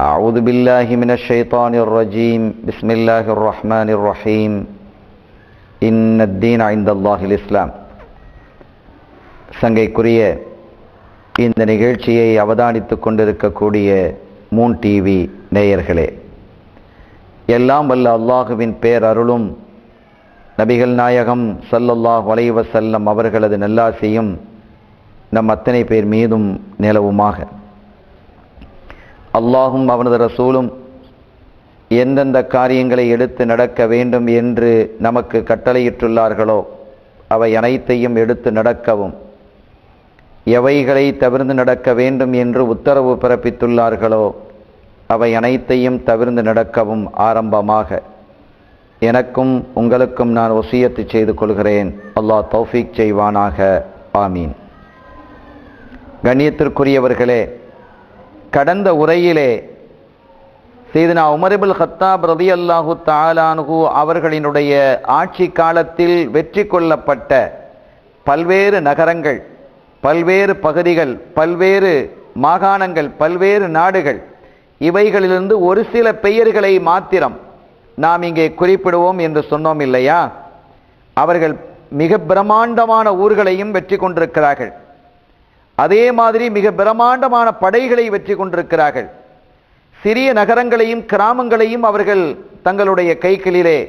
أعوذ بالله من الشيطان الرجيم بسم الله الرحمن الرحيم إن الدين عند الله الإسلام சங்கைக்குரிய இந்த நிகழ்ச்சியை அவதானித்துக் கொண்டிருக்கக்கூடிய மூன் டிவி நேயர்களே எல்லாம் வல்ல அல்லாஹுவின் பேரருளும் நபிகள் நாயகம் ஸல்லல்லாஹு அலைஹி வஸல்லம் அவர்களது நல்லாசியும் நம் அத்தனை பேர் மீதும் நிலவுமாக அல்லாஹும் அவனது ரசூலும் எந்தெந்த காரியங்களை எடுத்து நடக்க வேண்டும் என்று நமக்கு கட்டளையிட்டுள்ளார்களோ அவை அனைத்தையும் எடுத்து நடக்கவும் எவைகளை தவிர்ந்து நடக்க வேண்டும் என்று உத்தரவு பிறப்பித்துள்ளார்களோ அவை அனைத்தையும் தவிர்ந்து நடக்கவும் ஆரம்பமாக. எனக்கும் உங்களுக்கும் நான் ஒசியத்து செய்து கொள்கிறேன். அல்லாஹ் தௌஃபீக் செய்வானாக. ஆமீன். கண்ணியத்திற்குரியவர்களே கடந்த உரையிலே செய்தனா உமரிபுல் ஹத்தாப் ரதி அல்லாஹு தாலானுகு அவர்களினுடைய ஆட்சி காலத்தில் வெற்றி கொள்ளப்பட்ட பல்வேறு நகரங்கள் பல்வேறு பகுதிகள் பல்வேறு மாகாணங்கள் பல்வேறு நாடுகள் இவைகளிலிருந்து ஒரு சில பெயர்களை மாத்திரம் நாம் இங்கே குறிப்பிடுவோம் என்று சொன்னோம் இல்லையா? அவர்கள் மிக பிரம்மாண்டமான ஊர்களையும் வெற்றி கொண்டிருக்கிறார்கள். அதே மாதிரி மிக பிரம்மாண்டமான படைகளை வெற்றி கொண்டிருக்கிறார்கள். சிறிய நகரங்களையும் கிராமங்களையும் அவர்கள் தங்களுடைய கைகளிலே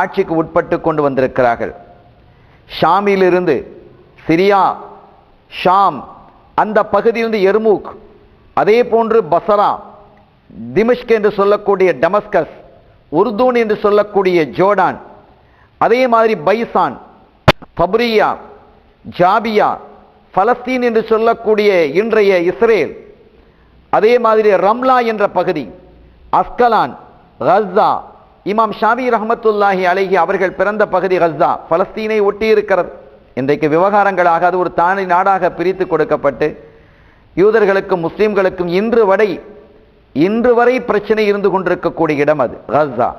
ஆட்சிக்கு உட்பட்டு கொண்டு வந்திருக்கிறார்கள். ஷாமிலிருந்து சிரியா ஷாம் அந்த பகுதியிலிருந்து எர்மூக் அதே போன்று பசரா திமிஷ்க் என்று சொல்லக்கூடிய டமஸ்கஸ் உருதூன் என்று சொல்லக்கூடிய ஜோர்டான் அதே மாதிரி பைசான் பப்ரியா ஜாபியா பலஸ்தீன் என்று சொல்லக்கூடிய இன்றைய இஸ்ரேல் அதே மாதிரி ரம்லா என்ற பகுதி அஸ்கலான் கஸ்ஸா இமாம் ஷாபி ரஹமத்துல்லாஹி அழகி அவர்கள் பிறந்த பகுதி கஸ்ஸா பலஸ்தீனை ஒட்டி இருக்கிறது இன்றைக்கு விவகாரங்களாக அது ஒரு தானி நாடாக பிரித்து கொடுக்கப்பட்டு யூதர்களுக்கும் முஸ்லீம்களுக்கும் இன்று வரை இன்று வரை பிரச்சனை இருந்து கொண்டிருக்கக்கூடிய இடம் அது கஸ்ஸா.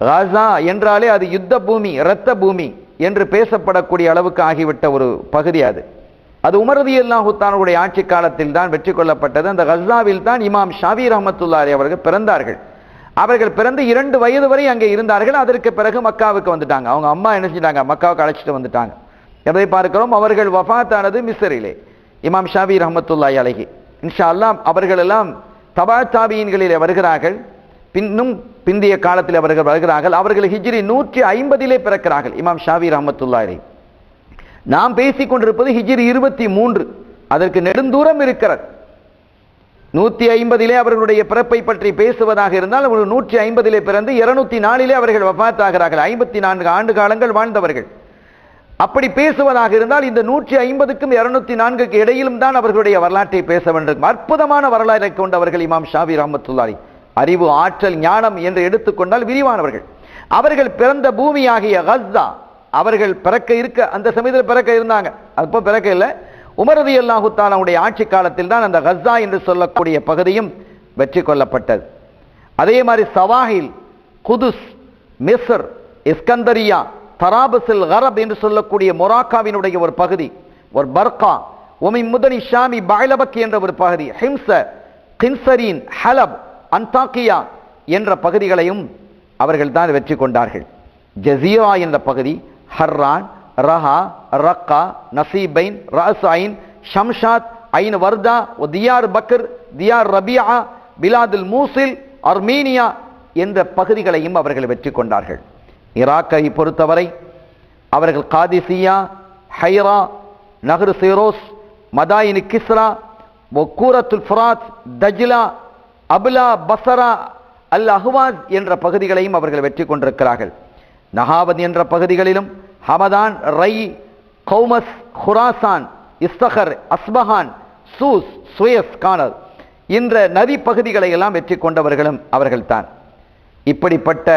காசா என்றாலே அது யுத்த பூமி இரத்த பூமி என்று பேசப்படக்கூடிய அளவுக்கு ஆகிவிட்ட ஒரு பகுதி அது. அது உமரதி அல்லாஹுத்தானுடைய ஆட்சி காலத்தில் தான் வெற்றி கொள்ளப்பட்டது. அந்த கஸ்ஸாவில் தான் இமாம் ஷாவீர் ரஹமத்துல்லாரி அவர்கள் பிறந்தார்கள். அவர்கள் பிறந்து இரண்டு வயது வரை அங்கே இருந்தார்கள். அதற்கு பிறகு மக்காவுக்கு வந்துட்டாங்க. அவங்க அம்மா என்ன செஞ்சிட்டாங்க? மக்காவுக்கு அழைச்சிட்டு வந்துட்டாங்க. எதை பார்க்கிறோம்? அவர்கள் வஃபாத்தானது மிஸ்ரிலே. இமாம் ஷாபி ரஹமத்துல்லாய் அழகி இன்ஷா அல்லாம் அவர்களெல்லாம் தபா தாபியின்களிலே வருகிறார்கள். பின்னும் பிந்திய காலத்தில் அவர்கள் வருகிறார்கள். அவர்கள் ஹிஜ்ரி நூற்றி ஐம்பதிலே பிறக்கிறார்கள். இமாம் ஷாவி ரஹமத்துல்லாரி நாம் பேசிக் கொண்டிருப்பது இருபத்தி மூன்று. அதற்கு நெடுந்தூரம் இருக்கிறது. நூற்றி ஐம்பதிலே அவர்களுடைய பிறப்பை பற்றி பேசுவதாக இருந்தால் அவர்கள் நூற்றி ஐம்பதிலே பிறந்து இருநூத்தி நாலிலே அவர்கள் வபாத்தாகிறார்கள் ஐம்பத்தி நான்கு ஆண்டு காலங்கள் வாழ்ந்தவர்கள். அப்படி பேசுவதாக இருந்தால் இந்த நூற்றி ஐம்பதுக்கும் இருநூத்தி நான்குக்கு இடையிலும் தான் அவர்களுடைய வரலாற்றை பேச வேண்டும். அற்புதமான வரலாறை கொண்டவர்கள் இமாம் ஷாவி ரஹமத்துல்லாரி அறிவு ஆற்றல் ஞானம் என்று எடுத்துக்கொண்டால் விரிவானவர்கள். அவர்கள் பிறந்த பூமியாகிய கஸ்தா அவர்கள் பிறக்க இருக்க அந்த சமயத்தில் பிறக்க இருந்தாங்க. அப்போ பிறக்க இல்லை. உமரதி அல்லாஹுத்தாலாவுடைய ஆட்சி காலத்தில் தான் அந்த கஸ்ஸா என்று சொல்லக்கூடிய பகுதியும் வெற்றி கொள்ளப்பட்டது. அதே மாதிரி சவாஹில் குதுஸ் மிஸ்ர் இஸ்கந்தரியா தராபசில் ஹரப் என்று சொல்லக்கூடிய மொராக்காவினுடைய ஒரு பகுதி ஒரு பர்கா ஒமி முதனி ஷாமி பாய்லபக் என்ற ஒரு பகுதி ஹிம்ச கின்சரீன் ஹலப் அந்தாக்கியா என்ற பகுதிகளையும் அவர்கள் தான் வெற்றி கொண்டார்கள். ஜசீரா என்ற பகுதி ஹர்ரான் ரஹா ரக்கா நசீபைன் ரஹாயின் ஷம்ஷாத் ஐன் வர்தா தியார் பக்கர் தியார் ரபியா பிலாதுல் மூசில் அர்மீனியா என்ற பகுதிகளையும் அவர்கள் வெற்றி கொண்டார்கள். ஈராக்கை பொறுத்தவரை அவர்கள் காதிசியா ஹைரா நஹ்ரு சீரோஸ் Madain Kisra ஒக்கூரத்துல் Furat Tajla Ubulla Basra al Ahwaz என்ற பகுதிகளையும் அவர்கள் வெற்றி கொண்டிருக்கிறார்கள். நகாவத் என்ற பகுதிகளிலும் ஹமதான் ரை கௌமஸ் ஹுராசான் இஸ்தகர் அஸ்பஹான் சூஸ் சுயஸ் கானல் என்ற நதி பகுதிகளை எல்லாம் வெற்றி கொண்டவர்களும் அவர்கள்தான். இப்படிப்பட்ட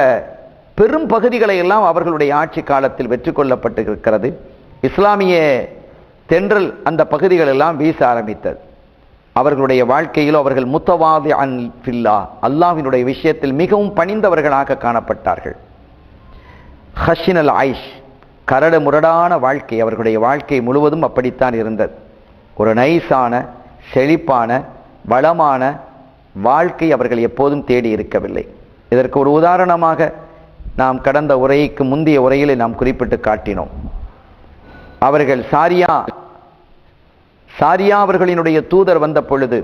பெரும் பகுதிகளை எல்லாம் அவர்களுடைய ஆட்சி காலத்தில் வெற்றி கொள்ளப்பட்டிருக்கிறது இஸ்லாமிய தென்றல் அந்த பகுதிகள் எல்லாம் வீச ஆரம்பித்தது. அவர்களுடைய வாழ்க்கையில் அவர்கள் முத்தவாதி அன் ஃபில்லா அல்லாஹ்வினுடைய விஷயத்தில் மிகவும் பணிந்தவர்களாக காணப்பட்டார்கள். ஹஷினல் ஆயிஷ் கரடு முரடான வாழ்க்கை. அவர்களுடைய வாழ்க்கை முழுவதும் அப்படித்தான் இருந்தது. ஒரு நைஸான செழிப்பான வளமான வாழ்க்கை அவர்கள் எப்போதும் தேடி இருக்கவில்லை. இதற்கு ஒரு உதாரணமாக நாம் கடந்த உரைக்கு முந்தைய உரையிலே நாம் குறிப்பிட்டு காட்டினோம். அவர்கள் சாரியா சாரியா அவர்களினுடைய தூதர் வந்த பொழுது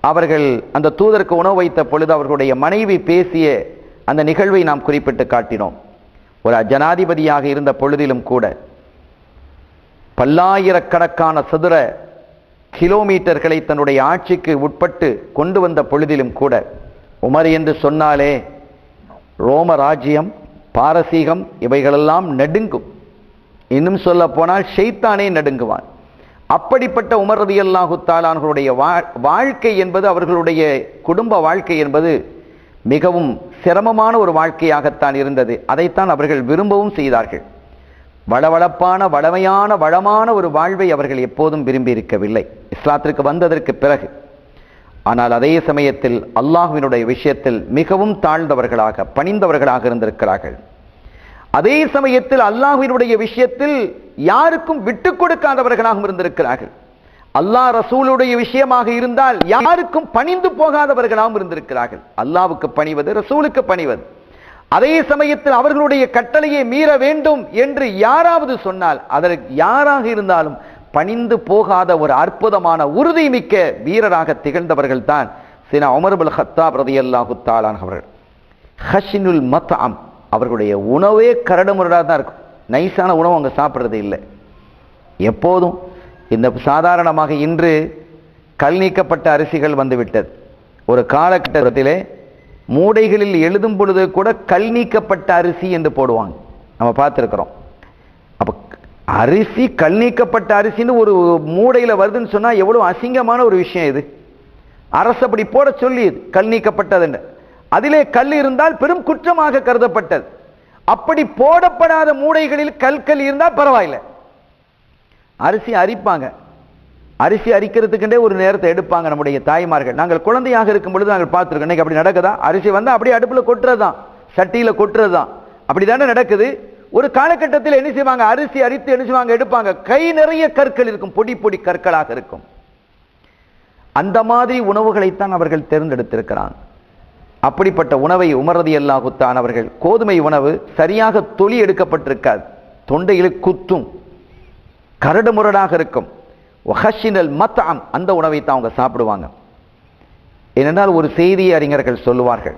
அவர்கள் அந்த தூதருக்கு உணவு வைத்த பொழுது அவர்களுடைய மனைவி பேசிய அந்த நிகழ்வை நாம் குறிப்பிட்டு காட்டினோம். ஒரு ஜனாதிபதியாக இருந்த பொழுதிலும் கூட பல்லாயிரக்கணக்கான சதுர கிலோமீட்டர்களை தன்னுடைய ஆட்சிக்கு உட்பட்டு கொண்டு வந்த பொழுதிலும் கூட உமர் என்று சொன்னாலே ரோம ராஜ்யம் பாரசீகம் இவைகளெல்லாம் நடுங்கும். இன்னும் சொல்ல போனால் ஷெய்தானே நடுங்குவான். அப்படிப்பட்ட உமர் ரதியல்லாஹு தாலான்களுடைய வாழ்க்கை என்பது அவர்களுடைய குடும்ப வாழ்க்கை என்பது மிகவும் சிரமமான ஒரு வாழ்க்கையாகத்தான் இருந்தது. அதைத்தான் அவர்கள் விரும்பவும் செய்தார்கள். வளவளப்பான வளமையான வளமான ஒரு வாழ்வை அவர்கள் எப்போதும் விரும்பி இருக்கவில்லை இஸ்லாத்திற்கு வந்ததற்கு பிறகு. ஆனால் அதே சமயத்தில் அல்லாஹுவினுடைய விஷயத்தில் மிகவும் தாழ்ந்தவர்களாக பணிந்தவர்களாக இருந்திருக்கிறார்கள். அதே சமயத்தில் அல்லாஹுவினுடைய விஷயத்தில் யாருக்கும் விட்டு கொடுக்காதவர்களாகவும் இருந்திருக்கிறார்கள். அல்லாஹ் ரசூலுடைய விஷயமாக இருந்தால் யாருக்கும் பணிந்து போகாதவர்களாகவும் இருந்திருக்கிறார்கள். அல்லாவுக்கு பணிவது ரசூலுக்கு பணிவது. அதே சமயத்தில் அவர்களுடைய கட்டளையை மீற வேண்டும் என்று யாராவது சொன்னால் அதற்கு யாராக இருந்தாலும் பணிந்து போகாத ஒரு அற்புதமான உறுதி மிக்க வீரராக திகழ்ந்தவர்கள் தான் சின அமர்புல் ஹத்தா ரதி அல்லாஹு தாலான் அவர்கள். ஹஷினுல் மத்தாம் அவர்களுடைய உணவே கரடு முரடாக தான் இருக்கும். நைஸான உணவு அவங்க சாப்பிட்றது இல்லை. எப்போதும் இந்த சாதாரணமாக இன்று கல் நீக்கப்பட்ட அரிசிகள் வந்துவிட்டது. ஒரு காலகட்டத்திலே மூடைகளில் எழுதும் பொழுது கூட கல் நீக்கப்பட்ட அரிசி என்று போடுவாங்க. நம்ம பார்த்துருக்குறோம். அப்போ அரிசி கல் நீக்கப்பட்ட அரிசின்னு ஒரு மூடையில் வருதுன்னு சொன்னால் எவ்வளோ அசிங்கமான ஒரு விஷயம் இது. அரசு அப்படி போட சொல்லி கல் நீக்கப்பட்டதுன்னு. அதிலே கல் இருந்தால் பெரும் குற்றமாக கருதப்பட்டது. அப்படி போடப்படாத மூடைகளில் கல்கல் இருந்தால் பரவாயில்லை. அரிசி அரிப்பாங்க. அரிசி அரிக்கிறதுக்குண்டே ஒரு நேரத்தை எடுப்பாங்க நம்முடைய தாய்மார்கள். நாங்கள் குழந்தையாக இருக்கும் பொழுது நாங்கள் பார்த்துருக்கோம். இன்னைக்கு அப்படி நடக்குதா? அரிசி வந்து அப்படியே அடுப்பில் கொட்டுறது தான் சட்டியில் கொட்டுறது தான் அப்படி தானே நடக்குது? ஒரு காலகட்டத்தில் என்ன செய்வாங்க? அரிசி அரித்து என்ன செய்வாங்க? எடுப்பாங்க. கை நிறைய கற்கள் இருக்கும். பொடி பொடி கற்களாக இருக்கும். அந்த மாதிரி உணவுகளைத்தான் அவர்கள் தேர்ந்தெடுத்திருக்கிறாங்க அப்படிப்பட்ட உணவை உமரதி அல்லாஹுத்தான் அவர்கள் கோதுமை உணவு சரியாக தொலி எடுக்கப்பட்டிருக்காது. தொண்டையில் குத்தும். கரடு முரடாக இருக்கும். ஹஷினல் மத்தாம் அந்த உணவை தான் அவங்க சாப்பிடுவாங்க. ஏனென்றால் ஒரு செய்தி அறிஞர்கள் சொல்லுவார்கள்.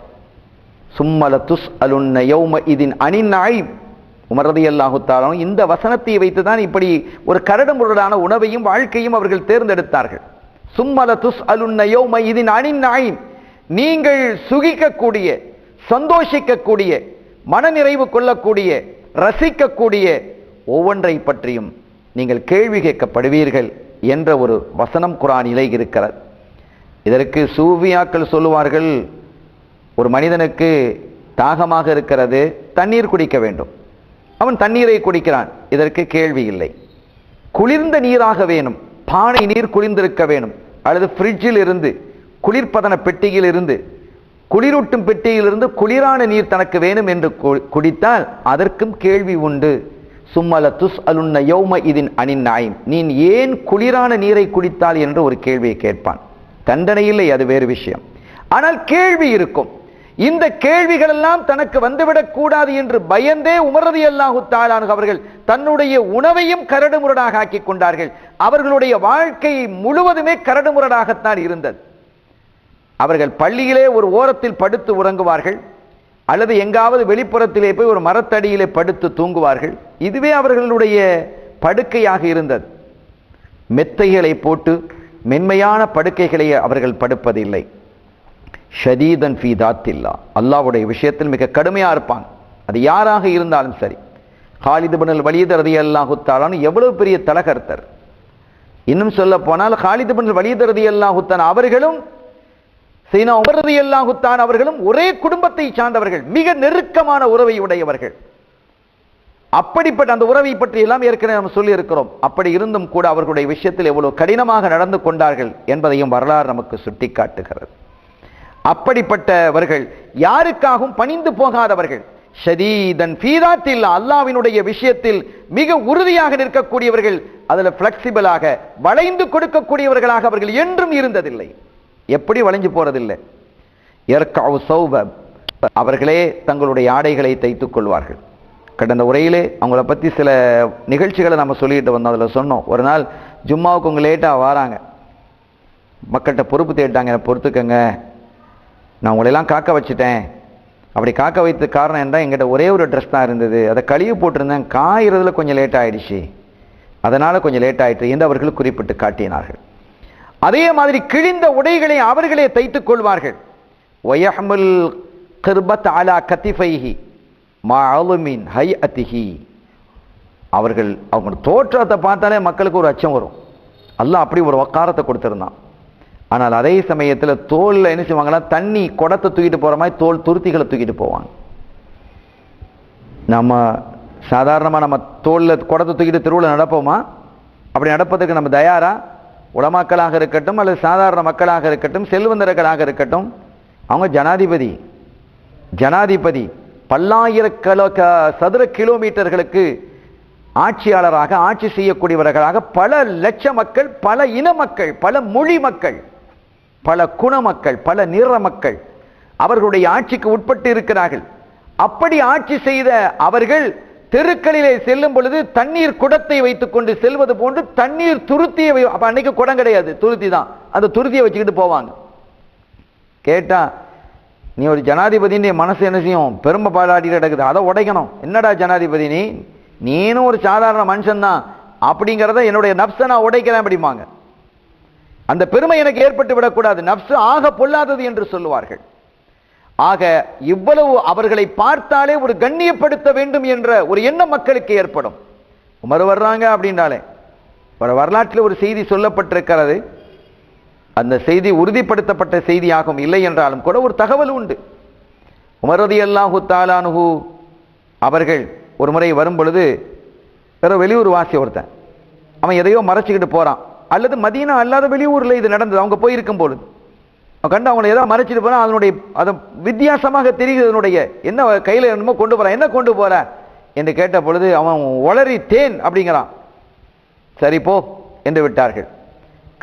சும்மல துஸ் அலுன்ன யௌம இதின் அணிநாய் உமரதி அல்லாஹுத்தாலும் இந்த வசனத்தை வைத்து தான் இப்படி ஒரு கரடு முரடான உணவையும் வாழ்க்கையும் அவர்கள் தேர்ந்தெடுத்தார்கள். சும்மல துஸ் அலுன்ன யௌம இதின் அணிநாய் நீங்கள் சுகிக்கக்கூடிய சந்தோஷிக்கக்கூடிய மனநிறைவு கொள்ளக்கூடிய ரசிக்கக்கூடிய ஒவ்வொன்றை பற்றியும் நீங்கள் கேள்வி கேட்கப்படுவீர்கள் என்ற ஒரு வசனம் குரானிலே இருக்கிறது. இதற்கு சூவியாக்கள் சொல்லுவார்கள் ஒரு மனிதனுக்கு தாகமாக இருக்கிறது தண்ணீர் குடிக்க வேண்டும். அவன் தண்ணீரை குடிக்கிறான் இதற்கு கேள்வி இல்லை. குளிர்ந்த நீராக வேணும் பானை நீர் குளிர்ந்திருக்க வேணும் அல்லது ஃப்ரிட்ஜில் இருந்து குளிர்பதன பெட்டியில் இருந்து குளிரூட்டும் பெட்டியிலிருந்து குளிரான நீர் தனக்கு வேணும் என்று குடித்தால் அதற்கும் கேள்வி உண்டு. சும்மல துஸ் அலுன்ன யௌம இதின் அணின் நாயும். நீ ஏன் குளிரான நீரை குடித்தாள் என்று ஒரு கேள்வியை கேட்பான். தண்டனை இல்லை அது வேறு விஷயம். ஆனால் கேள்வி இருக்கும். இந்த கேள்விகளெல்லாம் தனக்கு வந்துவிடக்கூடாது என்று பயந்தே உமரது அல்லாஹு தாலானு அவர்கள் தன்னுடைய உணவையும் கரடுமுரடாக ஆக்கி கொண்டார்கள். அவர்களுடைய வாழ்க்கை முழுவதுமே கரடுமுரடாகத்தான் இருந்தது. அவர்கள் பள்ளியிலே ஒரு ஓரத்தில் படுத்து உறங்குவார்கள். அல்லது எங்காவது வெளிப்புறத்திலே போய் ஒரு மரத்தடியிலே படுத்து தூங்குவார்கள். இதுவே அவர்களுடைய படுக்கையாக இருந்தது. மெத்தைகளை போட்டு மென்மையான படுக்கைகளை அவர்கள் படுப்பதில்லை. ஷதீதன் ஃபி தாத்தில்லா. அல்லாவுடைய விஷயத்தில் மிக கடுமையாக இருப்பான். அது யாராக இருந்தாலும் சரி. ஹாலிது பின் வலியது ரதி அல்லாஹுத்தாலான்னு எவ்வளவு பெரிய தலகர்த்தர். இன்னும் சொல்ல போனால் ஹாலிது பின் வலியது ரதி அல்லாஹுத்தான் அவர்களும் சீனா உமரதி அல்லாஹுத்தான் அவர்களும் ஒரே குடும்பத்தை சார்ந்தவர்கள் மிக நெருக்கமான உறவை உடையவர்கள். அப்படிப்பட்ட அந்த உறவை பற்றி எல்லாம் ஏற்கனவே நம்ம சொல்லி இருக்கிறோம் அப்படி இருந்தும் கூட அவர்களுடைய விஷயத்தில் எவ்வளவு கடினமாக நடந்து கொண்டார்கள் என்பதையும் வரலாறு நமக்கு சுட்டிக்காட்டுகிறது. அப்படிப்பட்டவர்கள் யாருக்காகவும் பணிந்து போகாதவர்கள். ஷதீதன் ஃபீதாத்தில் அல்லாவினுடைய விஷயத்தில் மிக உறுதியாக நிற்கக்கூடியவர்கள் அதுல ஃப்ளெக்சிபிளாக வளைந்து கொடுக்கக்கூடியவர்களாக அவர்கள் என்றும் இருந்ததில்லை. எப்படி வளைஞ்சு போறதில்லை? எர்காவு சௌப. அவர்களே தங்களுடைய ஆடைகளை தைத்துக் கொள்வார்கள். கடந்த உரையிலே அவங்கள பற்றி சில நிகழ்ச்சிகளை நம்ம சொல்லிட்டு வந்தோம். அதில் சொன்னோம். ஒரு நாள் ஜும்மாவுக்கு உங்கள் லேட்டாக வராங்க. மக்கள்கிட்ட பொறுப்பு தேட்டாங்க என்னை பொறுத்துக்கங்க. நான் உங்களெல்லாம் காக்க வச்சுட்டேன். அப்படி காக்க வைத்த காரணம் என்ன எங்கிட்ட ஒரே ஒரு ட்ரெஸ் தான் இருந்தது. அதை கழுவி போட்டிருந்தேன். காயறதுல கொஞ்சம் லேட் ஆகிடுச்சு அதனால் கொஞ்சம் லேட் ஆயிட்டு என்று அவர்கள் குறிப்பிட்டு காட்டினார்கள். அதே மாதிரி கிழிந்த உடைகளை அவர்களே தைத்துக் கொள்வார்கள். ஒயஹமுல் கிர்பத் அலா கத்திஃபைஹி. மா அலுமின் ஹை அத்திஹி அவர்கள் அவங்க தோற்றத்தை பார்த்தாலே மக்களுக்கு ஒரு அச்சம் வரும். எல்லாம் அப்படி ஒரு வக்காரத்தை கொடுத்துருந்தான். ஆனால் அதே சமயத்தில் தோலில் என்ன செய்வாங்கன்னா தண்ணி குடத்தை தூக்கிட்டு போகிற மாதிரி தோல் துருத்திகளை தூக்கிட்டு போவாங்க. நம்ம சாதாரணமாக நம்ம தோலில் குடத்தை தூக்கிட்டு தெருவில் நடப்போமா? அப்படி நடப்பதற்கு நம்ம தயாரா? உளமாக்களாக இருக்கட்டும் அல்லது சாதாரண மக்களாக இருக்கட்டும் செல்வந்தர்களாக இருக்கட்டும் அவங்க ஜனாதிபதி. ஜனாதிபதி. பல்லாயிர சதுர கிலோமீட்டர்களுக்கு ஆட்சியாளராக ஆட்சி செய்யக்கூடியவர்களாக பல லட்ச மக்கள் பல இன மக்கள் பல மொழி மக்கள் பல குண மக்கள் பல நிற மக்கள் அவர்களுடைய ஆட்சிக்கு உட்பட்டு இருக்கிறார்கள். அப்படி ஆட்சி செய்த அவர்கள் தெருக்களிலே செல்லும் பொழுது தண்ணீர் குடத்தை வைத்துக் கொண்டு செல்வது போன்று தண்ணீர் துருத்தியை வை- அன்னைக்கு குடம் கிடையாது துருத்தி தான். அந்த துருத்தியை வச்சுக்கிட்டு போவாங்க. கேட்டா நீ ஒரு ஜனாதிபதின்னு மனசு என்ன செய்யும்? பெருமை பாடாட்டிட்டு கிடக்குது. அதை உடைக்கணும். என்னடா ஜனாதிபதி நீ? நீனும் ஒரு சாதாரண மனுஷன்தான். அப்படிங்கிறத என்னுடைய நப்சை நான் உடைக்கிறேன் அப்படிம்பாங்க. அந்த பெருமை எனக்கு ஏற்பட்டு விடக்கூடாது. நப்சு ஆக பொல்லாதது என்று சொல்லுவார்கள். ஆக இவ்வளவு அவர்களை பார்த்தாலே ஒரு கண்ணியப்படுத்த வேண்டும் என்ற ஒரு எண்ணம் மக்களுக்கு ஏற்படும். உமர் வர்றாங்க அப்படின்னாலே ஒரு வரலாற்றில் ஒரு செய்தி சொல்லப்பட்டிருக்கிறது. அந்த செய்தி உறுதிப்படுத்தப்பட்ட செய்தியாகும் இல்லை என்றாலும் கூட ஒரு தகவல் உண்டு. உமரதி அல்லாஹு தாலானுஹு அவர்கள் ஒரு முறை வரும் பொழுது வேற வெளியூர் வாசி ஒருத்தன் அவன் எதையோ மறைச்சிக்கிட்டு போகிறான் அல்லது மதியனா அல்லாத வெளியூரில் இது நடந்தது அவங்க போயிருக்கும் பொழுது. அவன் கண்டு அவங்களை ஏதாவது மறைச்சிட்டு போனால் அதனுடைய அதை வித்தியாசமாக தெரியுது அதனுடைய என்ன கையில் என்னமோ கொண்டு போகிறான் என்ன கொண்டு போகிற என்று கேட்ட பொழுது அவன் ஒளரி தேன் அப்படிங்கிறான். சரி போ என்று விட்டார்கள்.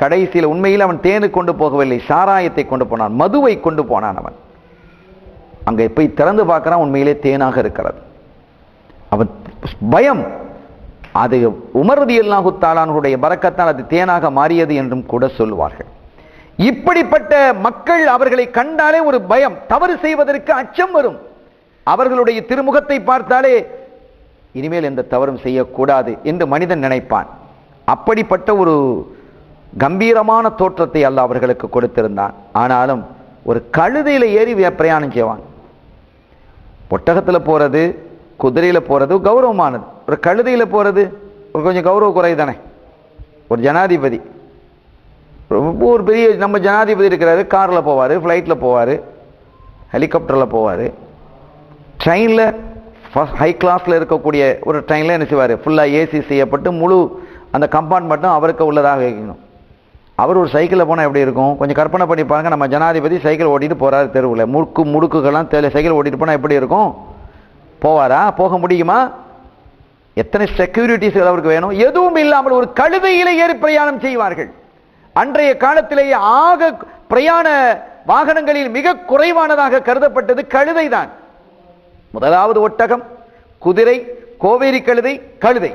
கடைசியில் உண்மையில் அவன் தேனு கொண்டு போகவில்லை சாராயத்தை கொண்டு போனான் மதுவை கொண்டு போனான் அவன். அங்கே போய் திறந்து பார்க்குறான் உண்மையிலே தேனாக இருக்கிறது. அவன் பயம். அது உமரதி அல்லாஹு தாலானுடைய பறக்கத்தால் அது தேனாக மாறியது என்றும் கூட சொல்லுவார்கள். இப்படிப்பட்ட மக்கள் அவர்களை கண்டாலே ஒரு பயம். தவறு செய்வதற்கு அச்சம் வரும். அவர்களுடைய திருமுகத்தை பார்த்தாலே இனிமேல் எந்த தவறும் செய்யக்கூடாது என்று மனிதன் நினைப்பான். அப்படிப்பட்ட ஒரு கம்பீரமான தோற்றத்தை அல்ல அவர்களுக்கு கொடுத்திருந்தான். ஆனாலும் ஒரு கழுதையில் ஏறி பிரயாணம் செய்வான் ஒட்டகத்தில் போகிறது குதிரையில் போகிறது கௌரவமானது. ஒரு கழுதையில் போகிறது ஒரு கொஞ்சம் கௌரவ குறை தானே ஒரு ஜனாதிபதி. ரொம்ப ஒரு பெரிய நம்ம ஜனாதிபதி இருக்கிறாரு போவார் ஃப்ளைட்டில் போவார் ஹெலிகாப்டரில் போவார். ட்ரெயினில் ஃபர்ஸ்ட் ஹை கிளாஸில் இருக்கக்கூடிய ஒரு ட்ரெயினில் என்ன செய்வார்? ஃபுல்லாக ஏசி செய்யப்பட்டு முழு அந்த கம்பார்ட்மெண்ட்டும் அவருக்கு உள்ளதாக வைக்கணும் அவர் ஒரு சைக்கிளில் போனால் எப்படி இருக்கும்? கொஞ்சம் கற்பனை பண்ணி பாருங்கள் நம்ம ஜனாதிபதி சைக்கிள் ஓட்டிட்டு போகிறார் தெருவில். முறுக்கு முடுக்குகள்லாம் தெரியல சைக்கிள் ஓட்டிட்டு போனால் எப்படி இருக்கும்? போவாரா? போக முடியுமா? எத்தனை செக்யூரிட்டிஸ் அவருக்கு வேணும்? எதுவும் இல்லாமல் ஒரு கழுதையில ஏறி பிரயாணம் செய்வார்கள். அன்றைய காலத்திலேயே ஆக பிரயாண வாகனங்களில் மிக குறைவானதாக கருதப்பட்டது கழுதை தான் முதலாவது ஒட்டகம் குதிரை கோவேரி கழுதை கழுதை.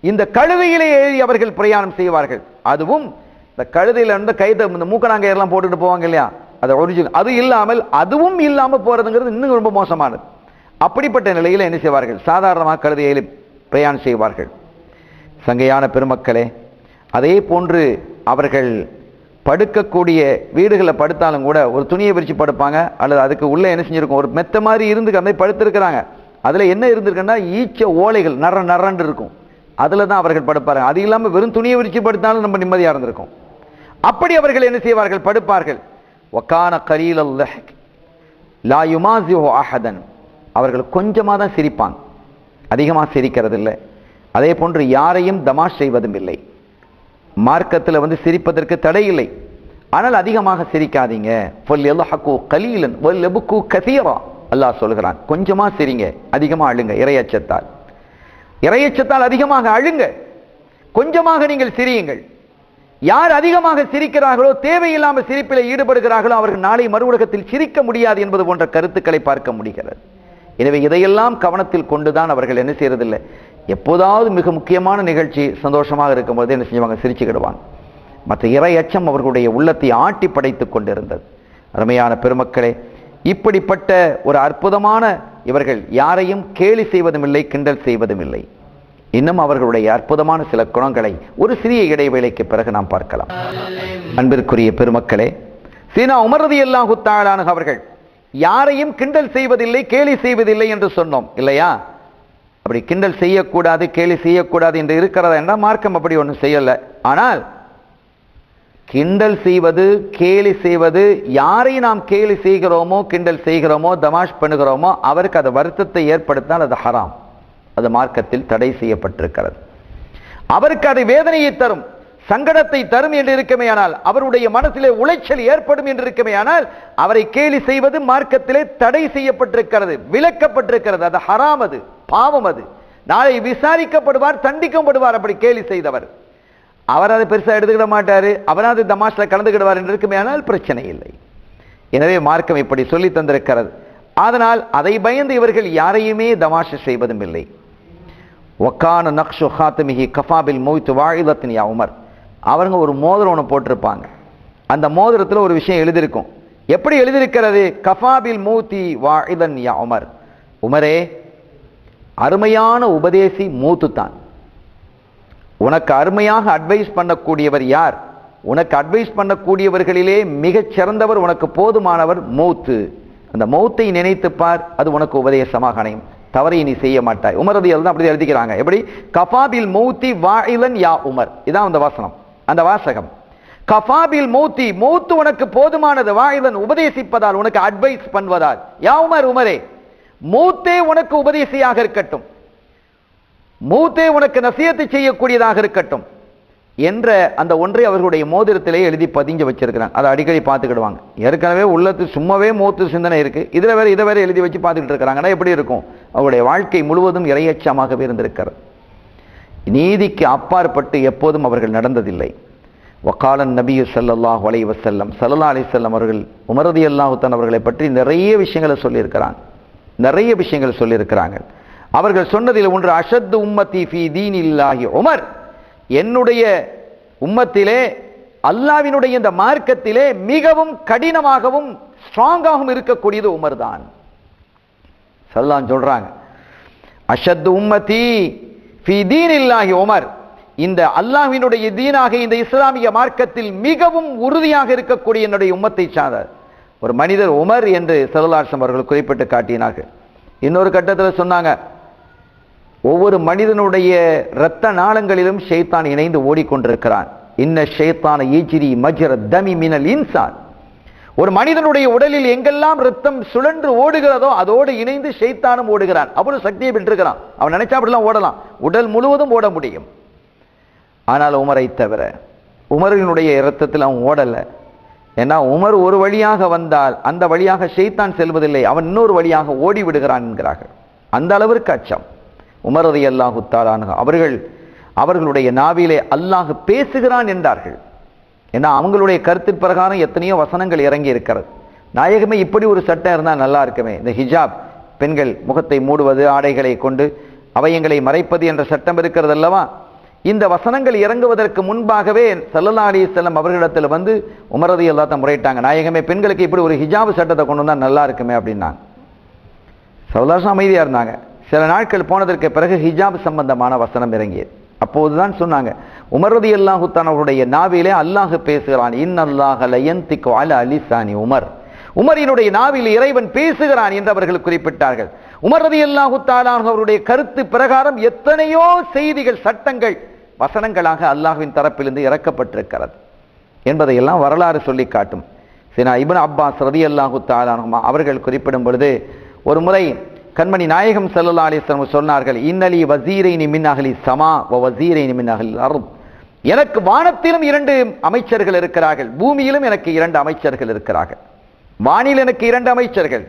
இந்த கழுதையிலே ஏறி அவர்கள் பிரயாணம் செய்வார்கள். அதுவும் இந்த கழுதையில் இருந்து கைத்தை இந்த மூக்கணாங்கயெல்லாம் போட்டுட்டு போவாங்க இல்லையா? அது ஒரிஜினல் அது இல்லாமல் அதுவும் இல்லாமல் போகிறதுங்கிறது இன்னும் ரொம்ப மோசமானது. அப்படிப்பட்ட நிலையில் என்ன செய்வார்கள்? சாதாரணமாக கழுதையில் பிரயாணம் செய்வார்கள். சங்கையான பெருமக்களே அதே போன்று அவர்கள் படுக்கக்கூடிய வீடுகளில் படுத்தாலும் கூட ஒரு துணியை விரித்து படுப்பாங்க அல்லது அதுக்கு உள்ளே என்ன செஞ்சுருக்கும்? ஒரு மெத்த மாதிரி இருந்து அந்த படுத்திருக்கிறாங்க. அதில் என்ன இருந்திருக்குன்னா ஈச்ச ஓலைகள் நர நரண்டு இருக்கும். அதில் தான் அவர்கள் படுப்பார்கள். அது இல்லாமல் வெறும் துணியை விரிச்சு படுத்தாலும் நம்ம நிம்மதியாக இருந்திருக்கும். அப்படி அவர்கள் என்ன செய்வார்கள்? படுப்பார்கள். ஒக்கான கலீல் லா யுமாசிஹு அஹதன். அவர்கள் கொஞ்சமாக தான் சிரிப்பாங்க. அதிகமாக சிரிக்கிறது இல்லை அதே போன்று யாரையும் தமாஷ் செய்வதும் இல்லை. மார்க்கத்தில் வந்து சிரிப்பதற்கு தடை இல்லை. ஆனால் அதிகமாக சிரிக்காதீங்க. ஃபல் எல்லஹக்கு கலீலன். வல் எபுக்கு கசீரா. அல்லாஹ் சொல்கிறான். கொஞ்சமாக சிரிங்க. அதிகமாக அழுங்க. இறையச்சத்தால் இரையச்சத்தால் அதிகமாக அழுங்க. கொஞ்சமாக நீங்கள் சிரியுங்கள். யார் அதிகமாக சிரிக்கிறார்களோ தேவையில்லாமல் சிரிப்பில் ஈடுபடுகிறார்களோ அவர்கள் நாளை மறு உலகத்தில் சிரிக்க முடியாது என்பது போன்ற கருத்துக்களை பார்க்க முடிகிறது. எனவே இதையெல்லாம் கவனத்தில் கொண்டுதான் அவர்கள் என்ன செய்யறதில்லை. எப்போதாவது மிக முக்கியமான நிகழ்ச்சி சந்தோஷமாக இருக்கும்போது என்ன செஞ்சுவாங்க? சிரிச்சுக்கிடுவாங்க. மற்ற இறை அச்சம் அவர்களுடைய உள்ளத்தை ஆட்டி படைத்து கொண்டிருந்தது. அருமையான பெருமக்களே இப்படிப்பட்ட ஒரு அற்புதமான இவர்கள் யாரையும் கேலி செய்வதும் இல்லை கிண்டல் செய்வதும் இல்லை இன்னும் அவர்களுடைய அற்புதமான சில குணங்களை ஒரு சிறிய இடைவேளைக்கு பிறகு நாம் பார்க்கலாம். அன்பிற்குரிய பெருமக்களே சீனா உமரதி எல்லாம் குத்தாளான அவர்கள் யாரையும் கிண்டல் செய்வதில்லை கேலி செய்வதில்லை என்று சொன்னோம் இல்லையா? அப்படி கிண்டல் செய்யக்கூடாது கேலி செய்யக்கூடாது என்று இருக்கிறதா என்றால் மார்க்கம் அப்படி ஒன்றும் செய்யலை. ஆனால் கிண்டல் செய்வது கேலி செய்வது யாரை நாம் கேலி செய்கிறோமோ கிண்டல் செய்கிறோமோ தமாஷ் பண்ணுகிறோமோ அவருக்கு அது வருத்தத்தை ஏற்படுத்தினால் அது ஹராம். அது மார்க்கத்தில் தடை செய்யப்பட்டிருக்கிறது. அவருக்கு அது வேதனையை தரும் சங்கடத்தை தரும் என்று இருக்குமேயானால் அவருடைய மனசிலே உளைச்சல் ஏற்படும் என்று இருக்குமேயானால் அவரை கேலி செய்வது மார்க்கத்திலே தடை செய்யப்பட்டிருக்கிறது விலக்கப்பட்டிருக்கிறது. அது ஹராம் அது பாவம் அது. நாளை விசாரிக்கப்படுவார் தண்டிக்கப்படுவார் அப்படி கேலி செய்தவர். அவர் அதை பெருசாக எடுத்துக்கிட மாட்டார். மாட்டாரு அது தமாஷ்ல கலந்துக்கிடுவார் என்று ஆனால் பிரச்சனை இல்லை. எனவே மார்க்கம் இப்படி சொல்லி தந்திருக்கிறது. அதனால் அதை பயந்து இவர்கள் யாரையுமே தமாஷ செய்வதும் இல்லை. ஒக்கான நக்ஷு ஹாத்தமிஹி கஃபாபில் மோய்த்து வாழிதத்தின் யா உமர். அவங்க ஒரு மோதிரம் ஒன்று போட்டிருப்பாங்க. அந்த மோதிரத்தில் ஒரு விஷயம் எழுதியிருக்கும். எப்படி எழுதியிருக்கிறது? கஃபாபில் மூத்தி வாழிதன் யா உமர். உமரே அருமையான உபதேசி மூத்து தான் உனக்கு அருமையாக அட்வைஸ் பண்ணக்கூடியவர் யார்? உனக்கு அட்வைஸ் பண்ணக்கூடியவர்களிலே மிகச் சிறந்தவர் உனக்கு போதுமானவர் மௌத்து. அந்த மௌத்தை நினைத்து பார் அது உனக்கு உபதேசமாக அணையும். தவறை நீ செய்ய மாட்டாய். உமரது தான் அப்படி எழுதிக்கிறாங்க. எப்படி? கஃபாபில் மௌத்தி வாயிலன் யா உமர். இதான் அந்த வாசனம். அந்த வாசகம். கஃபாபில் மௌத்தி மௌத்து உனக்கு போதுமானது வாயிலன் உபதேசிப்பதால் உனக்கு அட்வைஸ் பண்ணுவதால். யா உமர் உமரே மூத்தே உனக்கு உபதேசியாக இருக்கட்டும். மூத்தே உனக்கு நசியத்தை செய்யக்கூடியதாக இருக்கட்டும் என்ற அந்த ஒன்றை அவர்களுடைய மோதிரத்திலே எழுதி பதிஞ்சு வச்சிருக்கிறாங்க அதை அடிக்கடி பார்த்துக்கிடுவாங்க. ஏற்கனவே உள்ளத்து சும்மாவே மூத்து சிந்தனை இருக்கு. இதில் வேற இதை வேற எழுதி வச்சு பார்த்துக்கிட்டு இருக்கிறாங்கன்னா எப்படி இருக்கும்? அவருடைய வாழ்க்கை முழுவதும் இரையச்சமாகவே இருந்திருக்கிறது. நீதிக்கு அப்பாற்பட்டு எப்போதும் அவர்கள் நடந்ததில்லை. வக்காலன் நபியு ஸல்லல்லாஹு வலை வசல்லம் சல்லா அலி செல்லம் அவர்கள் உமரதி அல்லாஹுத்தன் அவர்களை பற்றி நிறைய விஷயங்களை சொல்லியிருக்கிறாங்க. நிறைய விஷயங்கள் சொல்லியிருக்கிறாங்க. அவர்கள் சொன்னதில் ஒன்று அஷத்து உம்மத்தி ஃபி தீனில்லாஹி உமர். என்னுடைய உம்மத்திலே அல்லாவினுடைய இந்த மார்க்கத்திலே மிகவும் கடினமாகவும் ஸ்ட்ராங்காகவும் இருக்கக்கூடியது உமர் தான் சல்லான் சொல்றாங்க அஷத்து உம்மதி ஃபி தீனில்லாஹி உமர். இந்த அல்லாஹினுடைய தீனாக இந்த இஸ்லாமிய மார்க்கத்தில் மிகவும் உறுதியாக இருக்கக்கூடிய என்னுடைய உம்மத்தை சார்ந்தார் ஒரு மனிதர் உமர் என்று செல்லாசம் அவர்கள் குறிப்பிட்டு காட்டினார்கள். இன்னொரு கட்டத்தில் சொன்னாங்க ஒவ்வொரு மனிதனுடைய இரத்த நாளங்களிலும் ஷைத்தான் இணைந்து ஓடிக்கொண்டிருக்கிறான். இன்ன ஷைத்தான ஈஜிரி மஜ்ர தமி மினல் இன்சான். ஒரு மனிதனுடைய உடலில் எங்கெல்லாம் ரத்தம் சுழன்று ஓடுகிறதோ அதோடு இணைந்து ஷைத்தானும் ஓடுகிறான். அவ்வளவு சக்தியை பெற்றிருக்கிறான் அவன் நினைச்சா அப்படிலாம் ஓடலாம். உடல் முழுவதும் ஓட முடியும். ஆனால் உமரை தவிர உமரினுடைய இரத்தத்தில் அவன் ஓடலை. ஏன்னா உமர் ஒரு வழியாக வந்தால் அந்த வழியாக ஷெய்தான் செல்வதில்லை. அவன் இன்னொரு வழியாக ஓடி விடுகிறான் என்கிறார்கள். அந்த அளவிற்கு அச்சம். உமரதி அல்லாஹு தாலானு அவர்கள் அவர்களுடைய நாவிலே அல்லாஹ் பேசுகிறான் என்றார்கள். ஏன்னா அவங்களுடைய கருத்தின் பிரகாரம் எத்தனையோ வசனங்கள் இறங்கி இருக்கிறது நாயகமே இப்படி ஒரு சட்டம் இருந்தால் நல்லா இருக்குமே. இந்த ஹிஜாப் பெண்கள் முகத்தை மூடுவது ஆடைகளை கொண்டு அவயங்களை மறைப்பது என்ற சட்டம் இருக்கிறது அல்லவா? இந்த வசனங்கள் இறங்குவதற்கு முன்பாகவே சல்லல்லா அலி செல்லம் அவர்களிடத்தில் வந்து உமரதி எல்லாத்த முறையிட்டாங்க. நாயகமே பெண்களுக்கு இப்படி ஒரு ஹிஜாபு சட்டத்தை கொண்டு வந்தால் நல்லா இருக்குமே அப்படின்னாங்க. சல்லாசம் அமைதியாக இருந்தாங்க. சில நாட்கள் போனதற்கு பிறகு ஹிஜாப் சம்பந்தமான வசனம் இறங்கியது. அப்போதுதான் சொன்னாங்க உமரதி அல்லாஹுத்தான் அவருடைய நாவிலே அல்லாஹ் பேசுகிறான் இன் அல்லாஹ் லயந்திக்கு அல அலிசானி உமர். உமரினுடைய நாவில் இறைவன் பேசுகிறான் என்று அவர்கள் குறிப்பிட்டார்கள். உமரதி அல்லாஹுத்தாலான் அவருடைய கருத்து பிரகாரம் எத்தனையோ செய்திகள் சட்டங்கள் வசனங்களாக அல்லாஹ்வின் தரப்பிலிருந்து இறக்கப்பட்டிருக்கிறது என்பதையெல்லாம் வரலாறு சொல்லி காட்டும். சினா இபன் அப்பாஸ் ரதி அல்லாஹு தாலானுமா அவர்கள் குறிப்பிடும் பொழுது ஒரு முறை கண்மணி நாயகம் செல்லல்லா அலைஹி சொன்னார்கள் இன்னலி வசீரைனி மின் சமா வ வசீரைனி மின் அஹ்லி அர்த். எனக்கு வானத்திலும் இரண்டு அமைச்சர்கள் இருக்கிறார்கள் பூமியிலும் எனக்கு இரண்டு அமைச்சர்கள் இருக்கிறார்கள். வானில் எனக்கு இரண்டு அமைச்சர்கள்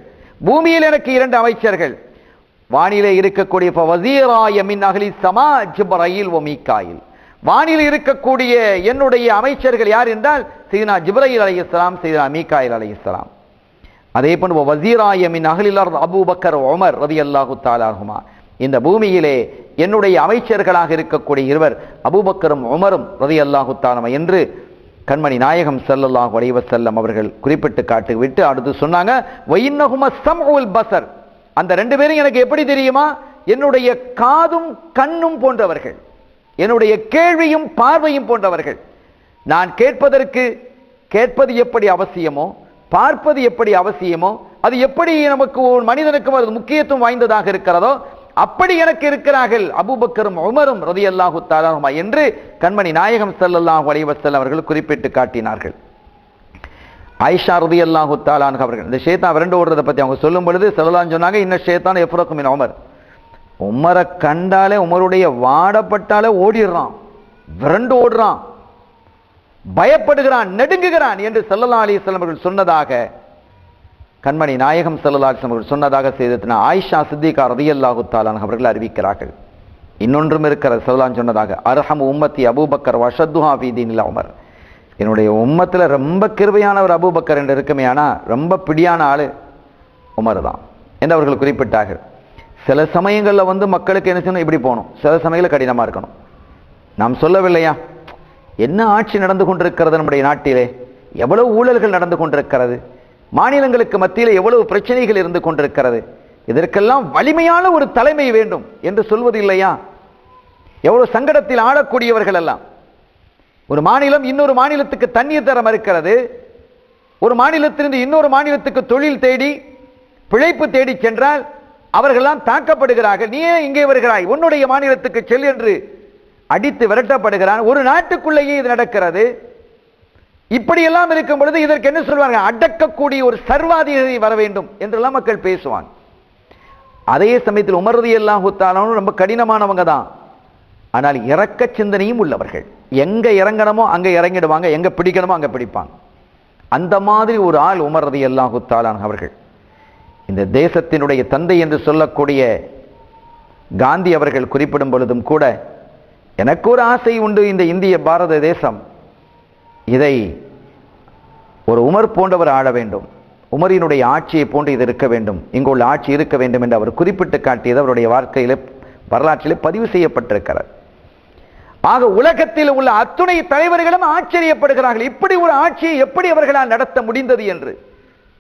பூமியில் எனக்கு இரண்டு அமைச்சர்கள். வானிலே இருக்கக்கூடிய இப்ப வசீராய மின் அகலி சமா ஜிப்ரையில் ஒ மீக்காயில். வானில் இருக்கக்கூடிய என்னுடைய அமைச்சர்கள் யார் என்றால் சீனா ஜிப்ரையில் இஸ்லாம் சீனா மீகாயில் இஸ்லாம் அதே போன்று வசீராயமின் அகலிலர் அபூபக்கர் ஒமர் ரதி அல்லாஹு தாலாகுமா இந்த பூமியிலே என்னுடைய அமைச்சர்களாக இருக்கக்கூடிய இருவர் அபூபக்கரும் உமரும் ரதியல்லாஹு தாலமா என்று கண்மணி நாயகம் ஸல்லல்லாஹு அலைஹி செல்லம் அவர்கள் குறிப்பிட்டு காட்டிவிட்டு அடுத்து சொன்னாங்க வைன்னஹும ஸம்உல் அந்த ரெண்டு பேரும் எனக்கு எப்படி தெரியுமா? என்னுடைய காதும் கண்ணும் போன்றவர்கள். என்னுடைய கேள்வியும் பார்வையும் போன்றவர்கள். நான் கேட்பதற்கு கேட்பது எப்படி அவசியமோ பார்ப்பது எப்படி அவசியமோ அது எப்படி நமக்கு ஒரு மனிதனுக்கும் அது முக்கியத்துவம் வாய்ந்ததாக இருக்கிறதோ அப்படி எனக்கு இருக்கிறார்கள். அபூபக்கரும் உமரும் ரதியல்லாஹு தாலாஹுமா என்று கண்மணி நாயகம் செல்லல்லாஹு அலைவசல் அவர்கள் குறிப்பிட்டு காட்டினார்கள். ஐஷா ரதி அல்லாஹு தாலான் அவர்கள் இந்த ஷேத்தான் விரண்டு ஓடுறதை பற்றி அவங்க சொல்லும் பொழுது செல்லலான்னு சொன்னாங்க இன்னும் ஷேத்தான் எஃப்ரக்குமின் உமர். உமரை கண்டாலே உமருடைய வாடப்பட்டாலே ஓடிடுறான். விரண்டு ஓடுறான். பயப்படுகிறான் நெடுங்குகிறான் என்று சல்லல்லா அலிஸ்லாம் அவர்கள் சொன்னதாக கண்மணி நாயகம் சல்லல்லா அலிஸ்லாம் அவர்கள் சொன்னதாக செய்தத்தின ஆயிஷா சித்திகா ரதியல்லாஹு தாலான் அவர்கள் அறிவிக்கிறார்கள். இன்னொன்றும் இருக்கிற சொல்லலான்னு சொன்னதாக அர்ஹம் உம்மத்தி அபூபக்கர் வஷத்துஹா ஃபீதீனில் உமர். என்னுடைய உம்மத்தில் ரொம்ப கிருவையானவர் அபூபக்கர் என்று இருக்குமே ஆனால் ரொம்ப பிடியான ஆள் உமர் தான் என்று அவர்கள் குறிப்பிட்டார்கள். சில சமயங்களில் வந்து மக்களுக்கு என்ன செய்யணும்? இப்படி போகணும். சில சமயங்களில் கடினமாக இருக்கணும். நாம் சொல்லவில்லையா? என்ன ஆட்சி நடந்து கொண்டிருக்கிறது நம்முடைய நாட்டிலே? எவ்வளவு ஊழல்கள் நடந்து கொண்டிருக்கிறது? மாநிலங்களுக்கு மத்தியில் எவ்வளவு பிரச்சனைகள் இருந்து கொண்டிருக்கிறது? இதற்கெல்லாம் வலிமையான ஒரு தலைமை வேண்டும் என்று சொல்வது இல்லையா எவ்வளவு சங்கடத்தில் ஆளக்கூடியவர்கள் எல்லாம். ஒரு மாநிலம் இன்னொரு மாநிலத்துக்கு தண்ணீர் தர மறுக்கிறது. ஒரு மாநிலத்திலிருந்து இன்னொரு மாநிலத்துக்கு தொழில் தேடி பிழைப்பு தேடி சென்றால் அவர்களெல்லாம் தாக்கப்படுகிறார்கள். நீ ஏன் இங்கே வருகிறாய். உன்னுடைய மாநிலத்துக்கு செல் என்று அடித்து விரட்டப்படுகிறான். ஒரு நாட்டுக்குள்ளேயே இது நடக்கிறது. இப்படியெல்லாம் இருக்கும் பொழுது இதற்கு என்ன சொல்வாங்க? அடக்கக்கூடிய ஒரு சர்வாதிகாரி வர வேண்டும் என்றெல்லாம் மக்கள் பேசுவாங்க. அதே சமயத்தில் உமர்றது எல்லாம் குத்தாலும் ரொம்ப கடினமானவங்க தான். ஆனால் இறக்க சிந்தனையும் உள்ளவர்கள். எங்க இறங்கணுமோ அங்க இறங்கிடுவாங்க. எங்க பிடிக்கணுமோ அங்க பிடிப்பாங்க. அந்த மாதிரி ஒரு ஆள் உமர்றது எல்லாம் குத்தாலான் அவர்கள். இந்த தேசத்தினுடைய தந்தை என்று சொல்லக்கூடிய காந்தி அவர்கள் குறிப்பிடும் பொழுதும் கூட எனக்கு ஒரு ஆசை உண்டு இந்த இந்திய பாரத தேசம். இதை ஒரு உமர் போன்றவர் ஆள வேண்டும். உமரினுடைய ஆட்சியை போன்று இது இருக்க வேண்டும். இங்குள்ள ஆட்சி இருக்க வேண்டும் என்று அவர் குறிப்பிட்டு காட்டியது அவருடைய வாழ்க்கையில் வரலாற்றிலே பதிவு செய்யப்பட்டிருக்கிறார் ஆக உலகத்தில் உள்ள அத்துணை தலைவர்களும் ஆச்சரியப்படுகிறார்கள். இப்படி ஒரு ஆட்சியை எப்படி அவர்களால் நடத்த முடிந்தது என்று.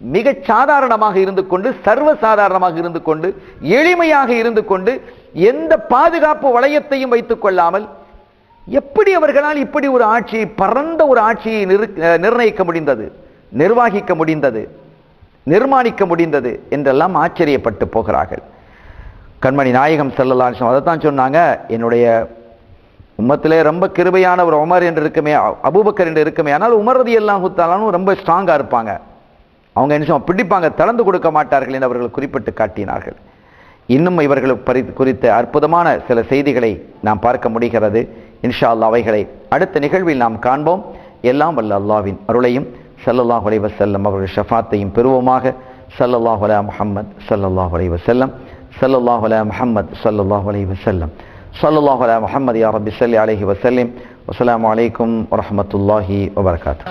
மிக சாதாரணமாக இருந்து கொண்டு சர்வ சாதாரணமாக இருந்து கொண்டு எளிமையாக இருந்து கொண்டு எந்த பாதுகாப்பு வளையத்தையும் வைத்துக் கொள்ளாமல் எப்படி அவர்களால் இப்படி ஒரு ஆட்சியை பரந்த ஒரு ஆட்சியை நிர்ணயிக்க முடிந்தது நிர்வாகிக்க முடிந்தது நிர்மாணிக்க முடிந்தது என்றெல்லாம் ஆச்சரியப்பட்டு போகிறார்கள். கண்மணி நாயகம் செல்லலாம் அதைத்தான் சொன்னாங்க என்னுடைய உம்மத்திலே ரொம்ப கிருபையான ஒரு உமர் என்று இருக்குமே அபூபக்கர் என்று இருக்குமே ஆனால் உமரதி எல்லாம் குத்தாலும் ரொம்ப ஸ்ட்ராங்காக இருப்பாங்க. அவங்க என்ன பிடிப்பாங்க திறந்து கொடுக்க மாட்டார்கள் என்று அவர்கள் குறிப்பிட்டு காட்டினார்கள். இன்னும் இவர்கள் பரி குறித்த அற்புதமான சில செய்திகளை நாம் பார்க்க முடிகிறது. இன்ஷா அல்லாஹ் அவைகளை அடுத்த நிகழ்வில் நாம் காண்போம். எல்லாம் வல்ல அல்லாவின் அருளையும் சல்லல்லாஹ் அலைஹி வஸல்லம் அவர்கள் ஷஃபாத்தையும் பெறுவோமாக. சல்லல்லாஹ் அலா முஹம்மத் சல்லல்லாஹ் அலைஹி செல்லம் சல்லல்லாஹ் அலா முஹம்மத் சல்லல்லாஹ் அலைஹி வஸல்லம். சல்லல்லாஹ் அலா முஹம்மது யா ரபி சல்லி அலஹி வசல்லிம் வசலாம் அலைக்கும் வரமத்துல்லாஹி வபர்காத்து